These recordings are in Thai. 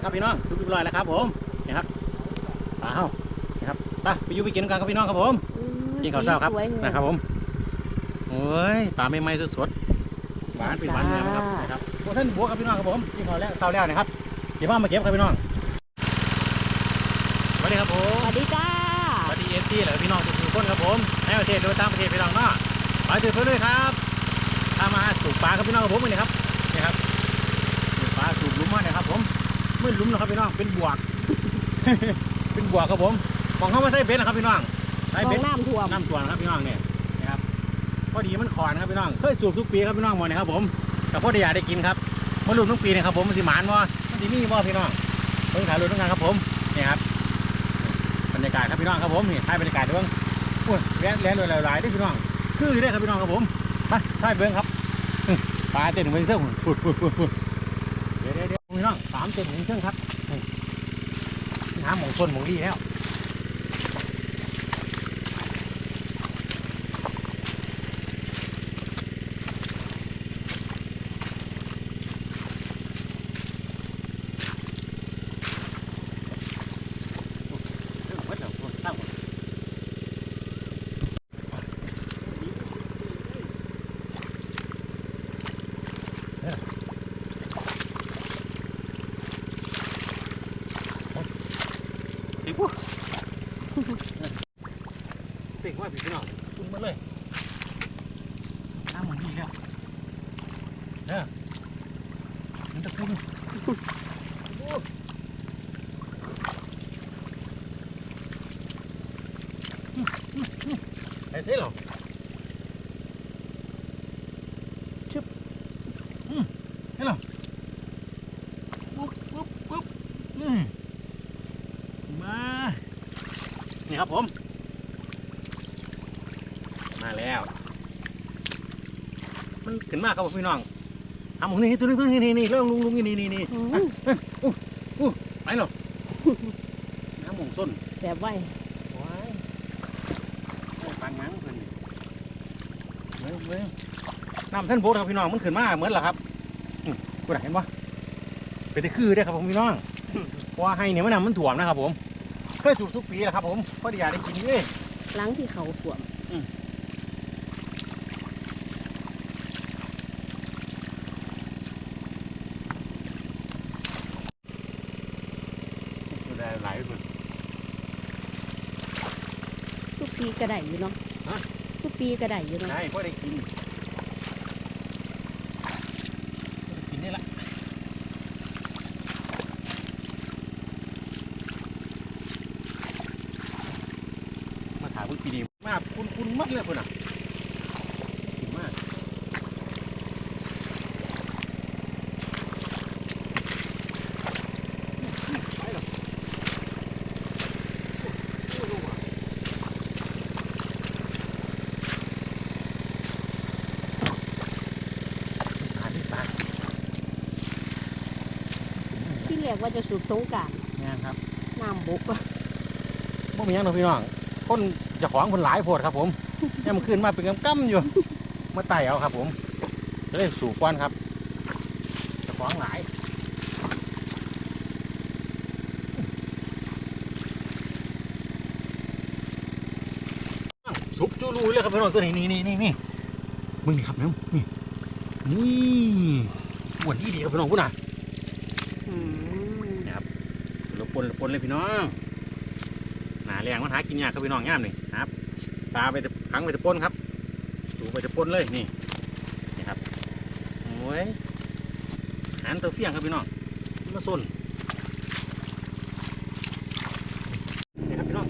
นะครับพี่น้องสุกเรียบร้อยแล้วครับผมนี่ครับปลาเฮานี่ครับไปไปอยู่ไปกินกันครับพี่น้องครับผมอืมกินข้าวเช้าครับสีสวยเลยนะครับผมโอ้ยปลาใหม่ๆสดๆหวานเป็นหวานเนื้อนะครับจ้านนะครับพวกท่านบวกครับพี่น้องครับผมกินข้าวแล้วข้าวแล้วนะครับเดี๋ยวมามาเก็บครับพี่น้องสวัสดีครับผมสวัสดีจ้าสวัสดีเอฟซีและพี่น้องทุกๆคนครับผมในประเทศหรือว่าต่างประเทศพี่น้องเนาะไปเจอเพื่อนด้วยครับตามมาสูบปลาครับพี่น้องครับผมนี่ครับนี่ครับสูบปลาสูบหลุมมาเนี่ยครับผมไม่หลุมหรอกครับพี่น้อง เป็นบวก เป็นบวกครับผมมองเข้ามาใส่เบ็ดนะครับพี่น้องใส่มอเบ็งดน้ำท่วมน้ำตัวนะครับพี่น้องเนี่ยนะครับพอดีมันขอนนะครับพี่น้อง เคยสูบทุกปีครับพี่น้องหมดนะครับผมแต่พอดีอยากได้กินครับมาลุ้นทุกปีนะครับผมมันสิหมานว่ามันสิมีว่าพี่น้องเพิ่งถ่ายรูปต้องการครับผมนี่ครับบรรยากาศครับพี่น้องครับผมนี่ถ่ายบรรยากาศด้วยโอ้ยแล่นแล่นหลายๆด้วยพี่น้อง คืออยู่ได้ครับพี่น้องครับผมไปถ่ายเบิ้งครับอื้อปลาเต้นเหมือนเครื่องฟุดฟุดฟุด เต้นเหมือนเครื่องครับน้ำหมองชนหมองดีแล้ว ติปุ๊ติ ว่าพี่น้องคุณมาเลยน้ำมันดีแล้วเออมันจะคุณไอ้เท่หรอชึบอืมเท่หรอปุ๊บปุ๊บปุ๊บอืม มา นี่ครับผม มาแล้ว มั นขึ้นมากครับผมพี่น้องทำหมองนี่ตัวนึงตัวนี้นี่นี่เริ่มลุงลุงนี่นี่นี่นี่อืมไปหรอน้ำหมองส้นแบบไว้ว้ายโอ้ยปานมั้งเพิ่นเว้ยเว้ยน้ำท่านโบสครับพี่น้องมันขึ้นมาเหมือนเหรอครับอืมกูได้เห็นปะเป็นแต่คือได้อครับผมพี่น้องเพราะว่าให้เนี่ยมันน้ำมันถ่วมนะครับผมเคยสูบทุกปีแหละครับผมเพราะอยากได้กินเลยหล้างที่เขาท่วม ดูได้หลายคน สุปี กระไดอยู่เนาะฮะสุปีกระไดอยู่เนาะใช่เพราะได้กินได้กินนี่ละมาถามคุณปีนี้มากคุณคุณมัดเลยคุณอะกินมากไปหรอโอ้โหลูกอะ หาที่ปลา ที่เรีย กว่าจะสูบสงกรารเนี่ยครับน้ำบกอะบ่มีหยังหรอกพี่น้อง คนเจะของคนหลายโพดครับผม เนี่ยมันขึ้นมาเป็นกำๆอยู่ มาไต่เอาครับผมจะได้สู่กวนครับเจะของหลาย สุกจูรูเลยครับพี่น้องตัวนี้นี่นี่นี่นี่มึงนี่ครับน้ำนี่นี่หวนดีดีครับพี่น้องพูดน่ะ อืม เรา ปนเราปนเลยพี่น้องหนาแรงมันหากินยากครับพี่น้องง่ามนี่ครับปลาไปต่ขังไปต่ปนครับสูไปต่ปนเลยนี่นี่ครับโอ้ยหันตัวเฟี้ยงครับพี่น้องมาส้นนี่ครับพี่น้อง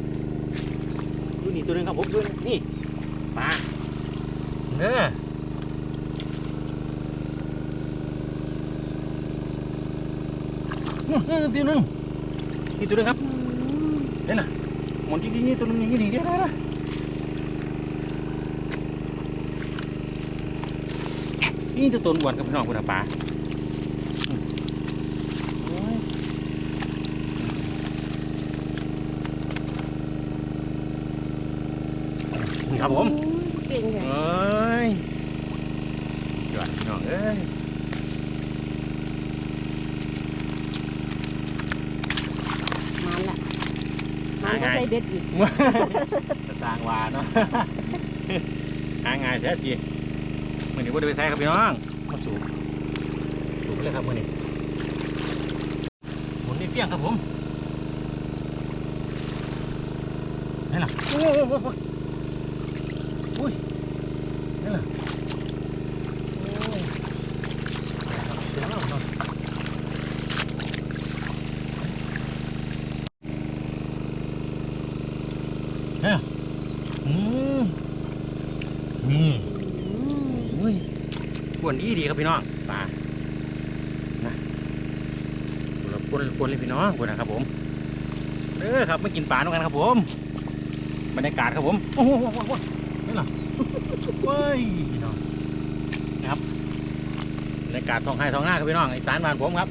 ดูนี่ตัวหนึงครับผมดูนี่ปลาเนื้ออื้อหือ ตัวหนึงนี่ตัวหนึงครับอืมหมุนจริงๆนี่ตัวนึงอย่างนี้นี่เดี๋ยวนะนะนี่ตัวต้นอ้วนกับพี่น้องคุณอาปลาอืมโอ้ยนี่ครับผมเก่งไงเอ้ยยอดพี่น้องเอ้ย มันก็ หาง่าย ใส่เบ็ดอีกจะสร้างวาเนาะหาง่ายแท้จีมื่อนี้ว่าจะไปใช้ครับพี่น้องมาสูบสูบไปเลยครับมื่อนี้หมุนนี่เฟี้ยงครับผมนี่ล่ะโอ้โหโอ้โหอุ้ยนี่ล่ะโอ้ยเดี๋ยวเราเนาะเนี่ยอืมนี่ อืม อุ้ยก วนดีดีครับพี่น้องปลานะกวนกวนเลยพี่น้องกวนนะครับผมเด้อครับไมากินปลาด้วยกันครับผมบรรยากาศครับผมโอ้โหโอ้โหโอ้โหนี่เหรอเว้ยพี่น้องนะครับบรรยากาศท้องไห้ท้องหน้าครับพี่น้องไอ้สารบ้านผมครับ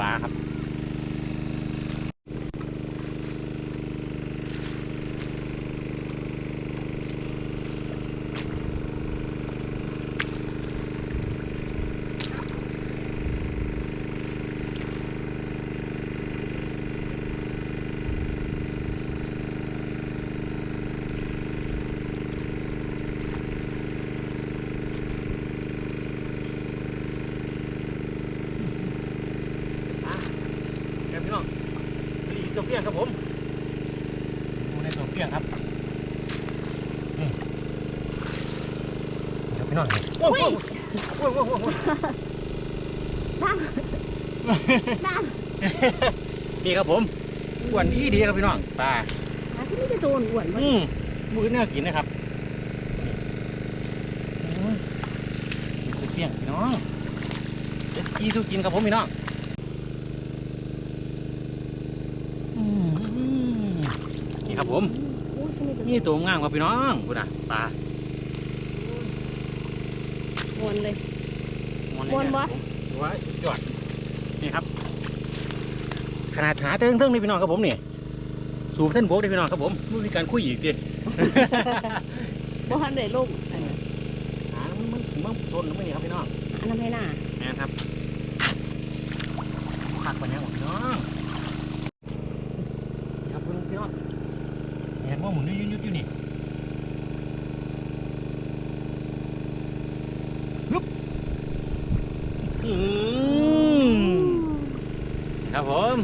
ปลาครับพี่น้อง นี่ตัวเฟี้ยงครับผมดูในตัวเฟี้ยงครับนี่ครับพี่น้องนี่โอ้โหโอ้โหโอ้โหโอ้โหนั่งนั่งนี่ครับผมอ้วนดีดีครับพี่น้องปลาหาที่นี่จะโดนอ้วนวะอืมมือน่ากินนะครับนี่โอ้ยตัวเฟี้ยงพี่น้องเด็ดจีสู้กินครับผมพี่น้องอืมนี่ ครับผมโอ้ยที่นี่จะนี่ตัวงามครับพี่น้องคุณอะปลาอ้วนเลยมันม่วนบ่ถือว่าสุดยอดนี่ครับ ขนาดหาเติ้งเติ้งนี่พี่น้องครับผมนี่สูบเส้นโบกได้พี่น้องครับผมไม่มีการคุยอีกดิบ่ทันได้ลงอันนั้นหามันมันมันต้นไม่นี่ครับพี่น้องอันนั้นให้หน้านี่ครับผักปัญญาของพี่น้องนี่ครับพี่น้องเห็นว่าหมุนยืดยืดอยู่นี่ฮึบอืม ครับผม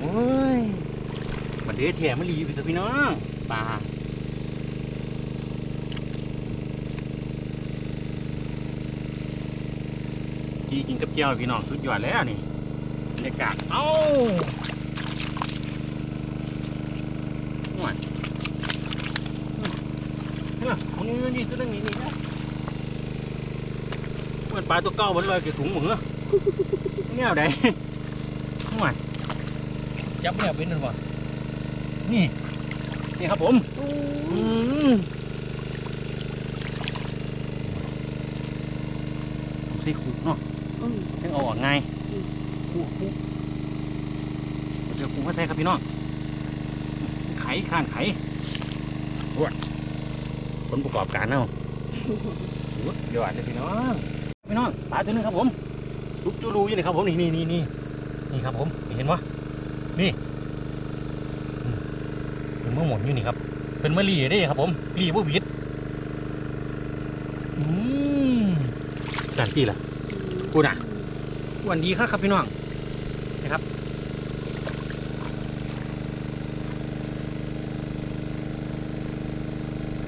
โอ้ยมันเดือดแถมมันรีอยู่ตัวพี่น้องปลาที่กินกับเจียวพี่น้องสุดยอดแล้วนี่บรรยากาศเอ้าห่วยเฮ้ยมันนี่นี่ตัวนึงนี่นี่นะเหมือนปลาตัวเก่ามันลอยกี่ถุงหมึงอะเนี่ยเอาไดห่วย จับเนี่ยเป็นหรือเปล่านี่ นี่ครับผมโอ้อืมใส่ขู่เนาะอืมถึงเอาออกง่ายขู่ขู่เดี๋ยวขู่มาใส่ครับพี่น้อง ไขข้านไขรวดผลประกอบการเนาะสุดยอดเลยพี่น้อง พี่น้อง ปลาตัวหนึงครับผมซุปจูรูอยู่นี่ครับผม นี่นี่นี่นี่นี่ครับผม เห็นปะ นี่เป็นเมะหมุนอยู่นี่ครับ เป็นมะลีได้ครับผมลีบ่หวิดอืมจานที่ล่ะพูดอะวันดีครับครับพี่น้องนะครับ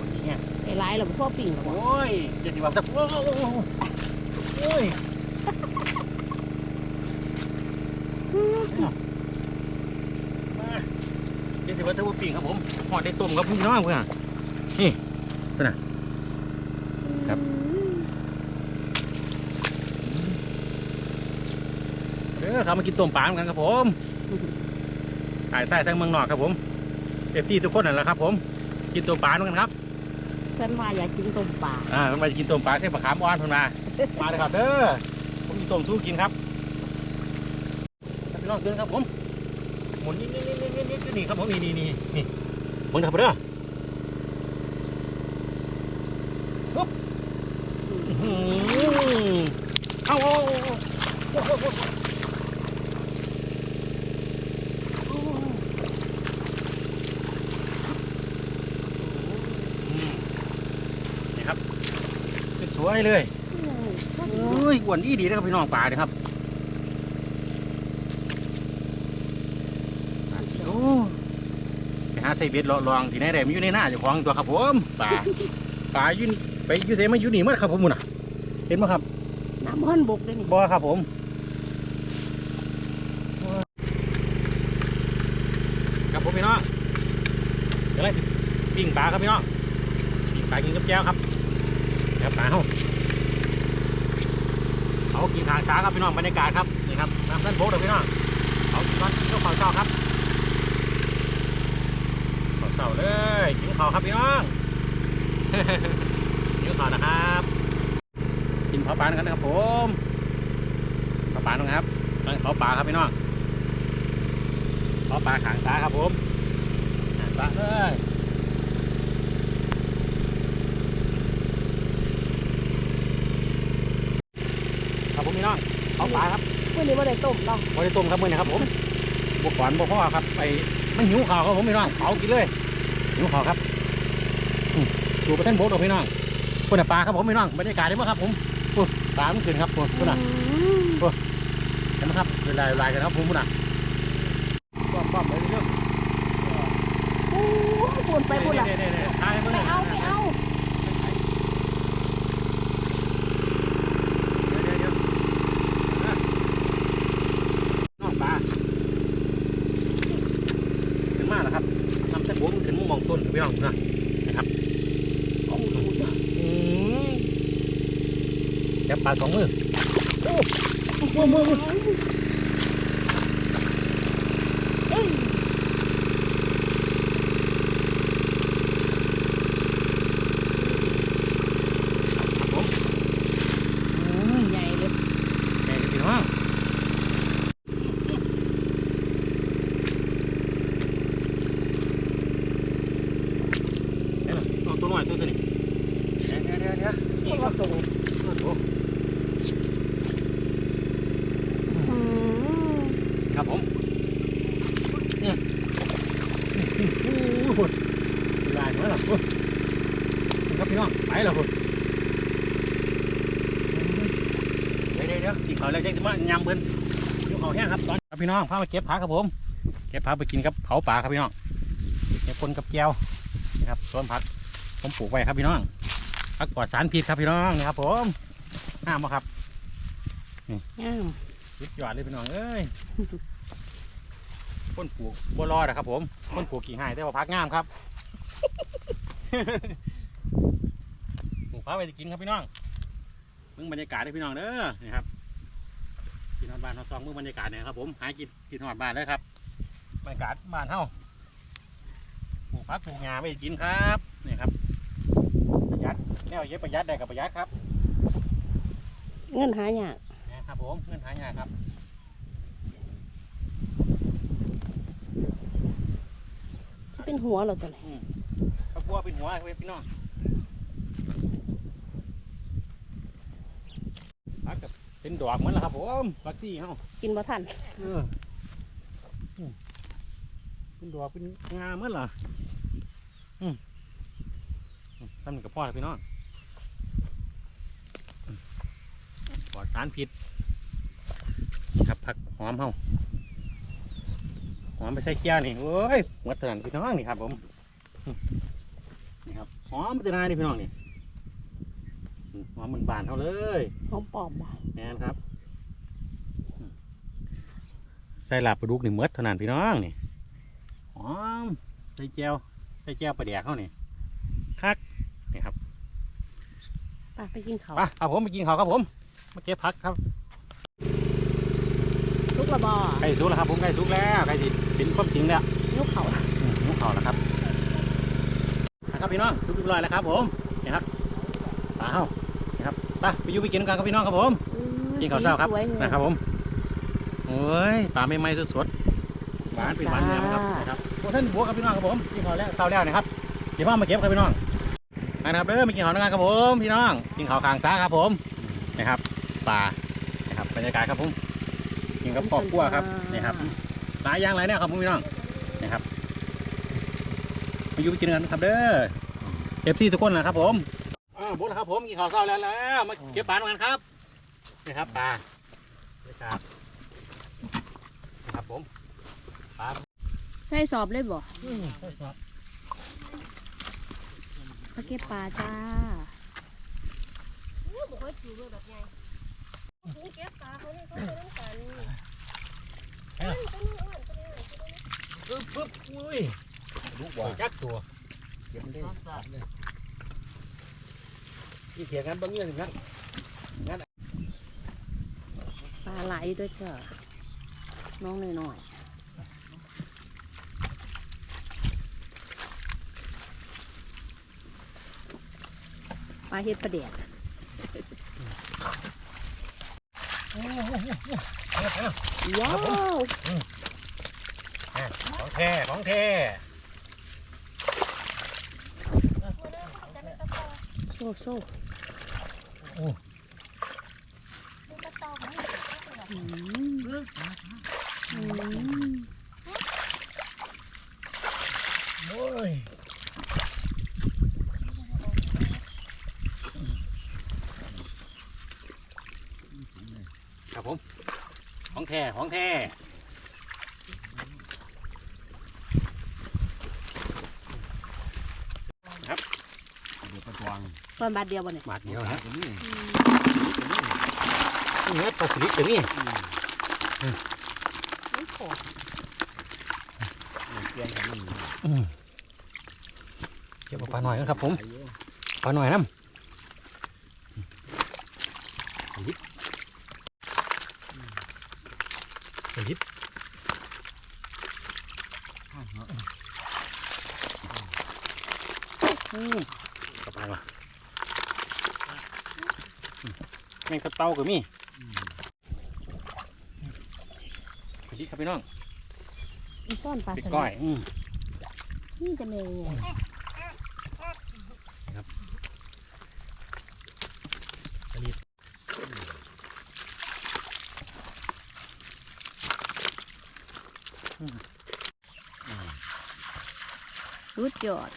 วันนี้เนี่ยไอ้ลายเราพ่อปิ่งหรอโอ้ยเจ็ดสิบวันสักโอ้โหโอ้ยมา เจ็ดสิบวันเท่าปิ้งครับผมหอดได้ต้มครับพี่น้องเพื่อนนี่ขนาดครับเด้อครับมากินต้มปลาเหมือนกันครับผมขายไส้ทั้งเมืองนอกครับผมเอฟซีทุกคนนั่นแหละครับผม กินต้มปลาเหมือนกันครับเพื่อนว่าอยากกินต้มปลาอ่ามันมากินต้มปลาเส้นปลาขามอ่อนเพิ่นมามาเลยครับเด้อผมมีต้มสู้กินครับพี่น้องเกินครับผม นี่นี่นี่นี่นี่นี่นี่ครับผมนี่นี่นี่นี่มึงทำเด้อปุ๊บเอาเอานี่ครับสวยเลยโอ้ยอ้วนดีดีนะครับพี่น้องป่าเลยครับ ใส่เบ็ดลองที่ไหนได้มันอยู่ในหน้าเจ้าของตัวครับผมปลาปลาอยืนไปอยูเสมาอยู่นี่หมั้ครับผมมุ่นน่ะ เห็นไหมครับน้ำมันบกเลยนี่บอครับผมครับผมพี่น้องเดี๋ยวไล่ปิ้งปลาครับพี่น้องปิ้งปลากินกับแก้วครับครับปลาเขาเขากินทางซ้ายครับพี่น้องบรรยากาศครับนี่ครับน้ำท่านโบกเลยพี่น้องเขากินวันกินข้าวเปล่าเช้าครับข้าว เช้าเลยกินข้าวครับพี่น้องกินข้าวนะครับ กินเผาปลากันนะครับผมเผาปลานะครับนั่นเผาปลาครับพี่น้องเผาปลาขางซ้ายครับผมขางซ้ายเอ้ยครับผมพี่น้องเผาปลาครับวันนี้ว่าได้ต้มเนาะบริต้มครับมือนะครับผมบวกก่อนบวกพ่อครับไปมันหิวข่าวครับผมพี่น้องเผากินเลย หิวข่าวครับอืมดูประเทศโบกดอกพี่น้องคนน่ะปลาครับผมพี่น้องบรรยากาศดีมากครับผมปุ๊บปลามันขึ้นครับปุ๊บปุ๊บน่ะเห็นไหมครับลายลายกันครับผมพุ่นอะป้อมป้อมเลยเรื่องโอ้ยปูนไปปูนละเน่เน่ทายไม่เอาไม่เอา น้องปลาขึ้นมาแล้วครับทำเส้นบวมขึ้นมุมมองต้นพี่น้องนะนะครับ โอ้โห อืม จับปลาสองมือมือมือมือเอ้ย ผมอืม ใหญ่เลย แกพี่น้องเดี๋ยวนะเอาตัวหน่อยตัวตัวนี้เดี๋ยวเดี๋ยวเดี๋ยวเดี๋ยว นี่ก็ตรง โอ้ อืม ครับผมเนี่ยโอ้โหลายเหมือนหรอครับพี่น้องไปแล้วคุณเดี๋ยวเดี๋ยวเดี๋ยวอีเขาแล้วจะมายำเพิ่นยกเขาแห้งครับตอนครับพี่น้องพามาเก็บผักครับผม เก็บผักไปกินกับเผาป่าครับพี่น้องเก็บคนกับแก้วนะครับต้นผักผมปลูกไว้ครับพี่น้องผักปลอดสารพิษครับพี่น้องนะครับผมห้ามบ่ครับอ้าว สุดยอดเลยพี่น้องเอ้ยคนปลูกบัวรอดนะครับ ผมคนปลูกกี่หายแต่ว่าพักงามครับปลูกพักไปจะกินครับพี่น้องเบิ่งบรรยากาศให้พี่น้องเด้อนี่ครับกินฮอดบ้านฮอดซองเบิ่งบรรยากาศเนี่ยครับ ผมหากินกินฮอดบ้านเลยครับบรรยากาศบ้านเฮาปลูกพักปลูกงาไปกินครับนี่ครับประหยัดแนวเย็บประหยัดได้กับประหยัดครับ เงินหายากนี่ ครับผมเงินหายากครับที่เป็นหัวเราตัวไหนเขากลัวเป็นหัวเว้ยพี่น้องพักกับเป็นดอกเหมือนละครับผมฟักซี่เฮากินบ่ทันเอออืมเป็นดอกเป็นงาเหมือนล่ะอืมอืมทำนี่กับพ่อแล้วพี่น้องอืมปลอดสารพิษครับผัก หอมเฮาหอมไปใส่แก้วนี่โอ้ยหมดเท่านั้นพี่น้องนี่ครับ ผมอืมนี่ครับหอมเป็นนายนี่พี่น้องนี่อืมหอมเหมือนบานเท่าเลยหอมปลอมบ่แม่นครับอืมใส่ลาบปลาดุกนี่หมดเท่านั้นพี่น้องนี่หอมใส่แก้วใส่แก้วปลาแดกเขานี่คักนี่ครับไปไปกินเขาวไปเอาผมไปกินข้าวครับผมมาเก็บผักครับ ลูกระบอใกล้สุกแล้วครับผมใกล้สุกแล้วใกล้สิเป็นความจริงแล้วลูกเขาอืมหิวข้าวแล้วครับนะครับพี่น้องสุกเรียบร้อยแล้วครับ ผมนี่ครับปลาเฮานี่ครับไปไปอยู่ไปกินกันครับพี่น้องครับผมอืมกินข้าวเช้าครับสีสวยเลยนะครับผมโอ้ยปลาใหม่ๆสดๆหวานเป็นหวานเนื้อครับนะครับพวกท่านบวกครับพี่น้องครับผมกินข้าวแล้วข้าวแล้วนะครับเดี๋ยวพ่อมาเก็บครับพี่น้องมานะครับเด้อมากินข้าวด้วยกันครับผมพี่น้องกินข้าวคางซ้าครับผมนะครับปลานะครับบรรยากาศครับผม กินกับครอบครัวครับนี่ครับหลายอย่างหลายแนวครับผมพี่น้องนะครับมาอยู่ไปกินกันครับเด้อเอฟซีทุกคนนะครับผมอ่าาบุญครับผมกินข้าวเช้าแล้วแล้วมาเก็บปลาด้วยกันครับนี่ครับปลานี่ครับนี่ครับผมปลาใส่สอบเลยบ่อืมใช่ครับมาเก็บปลาจ้าบ่ค่อยถูเลยแบบใหญ่ถูเก็บปลาเขานี่เขาไปน้ำกันนั่นตัวนี้อ้วนตัวนี้อ้วนตัวนี้ ปึ๊บปึ๊บอุ้ยลูกตัวว่ายักษ์ตัวเก็บมันได้ที่เถียงกันบางเรื่องนั้นปลาไหลด้วยจ้าน้องหน่อยๆปลาเฮ็ดปลาเดียดว้าว ของแท้ของแท้โซ่โซ่ดูกระตอกมันอืมอืมโอ้ยครับผม ของแท้ของแท้ เดี๋ยวประ จวงตอนบาทเดียวบ่เนี่ยบาทเดียวฮะตัวนี้เนื้อปลาสลิดตัวนี้ไม่ขอเกียงของมันอืมเก็บเอาปลาหน่อยนะครับผมปลาหน่อยน้ำสลิดสลิดอืมกระปางว่ะอืมแมงกระ เต้าก็มีสวัสดีครับพี่น้องอีซ่อนปลาเป็ดสลิดก้อยอืมนี่จะเมย์ไงสลิดสุดยอด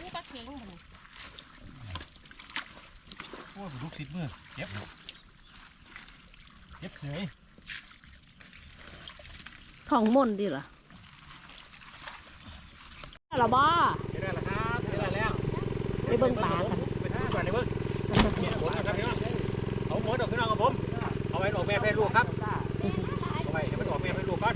นี่ปลาเข็งมันโอ้ยลูกศิษย์มือเจ็บ เจ็บเสยของมนต์ดิเหรอเหรอบ่เจ็บได้แล้วครับเจ็บได้แล้วไปเบิ่งปลากันไปท่าก่อนในเบิ่งเนี่ยผมนะครับพี่น้องเอาหมดออกพี่น้องกับผม เอาไว้ออกแม่ให้ลูกครับเอาไว้ให้มันออกแม่ให้ลูกก่อน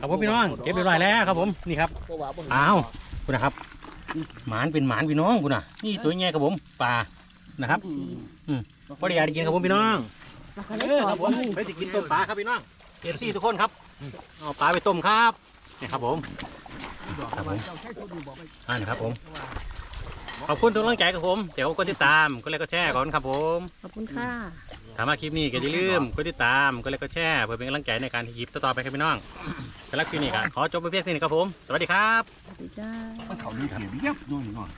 ครับผมพี่น้องเก็บเรียบร้อยแล้วครับผมนี่ครับตัวว่าบ่อ้าวคุณนะครับหมานเป็นหมานพี่น้องคุณน่ะนี่ตัวใหญ่ครับผมปลานะครับพอดีอยากได้กินครับผมพี่น้องแล้วก็เอได้อสอครับบผมไปสิกินต้มปลาครับพี่น้องเอฟซีทุกคนครับเอาปลาไปต้มครับนี่ครับผมครับผมอ่านี่ครับผมขอบคุณทุกกำลังใจครับผมเดี๋ยวกดติดตามก็เลยก็แชร์ก่อนครับผมขอบคุณค่ะ ถามมาคลิปนี้ก็อย่าลืมกดติดตามก็เลยก็แชร์เพื่อเป็นกำลังใจในการที่หยิบต่อๆไปครับพี่น้องสำหรับคลิปนี้ก็ขอจบไปเพียงเท่านี้ครับผม สวัสดีครับสวัสดีจ้า มันเขาดีเขียวเรียบด้วยหน่อย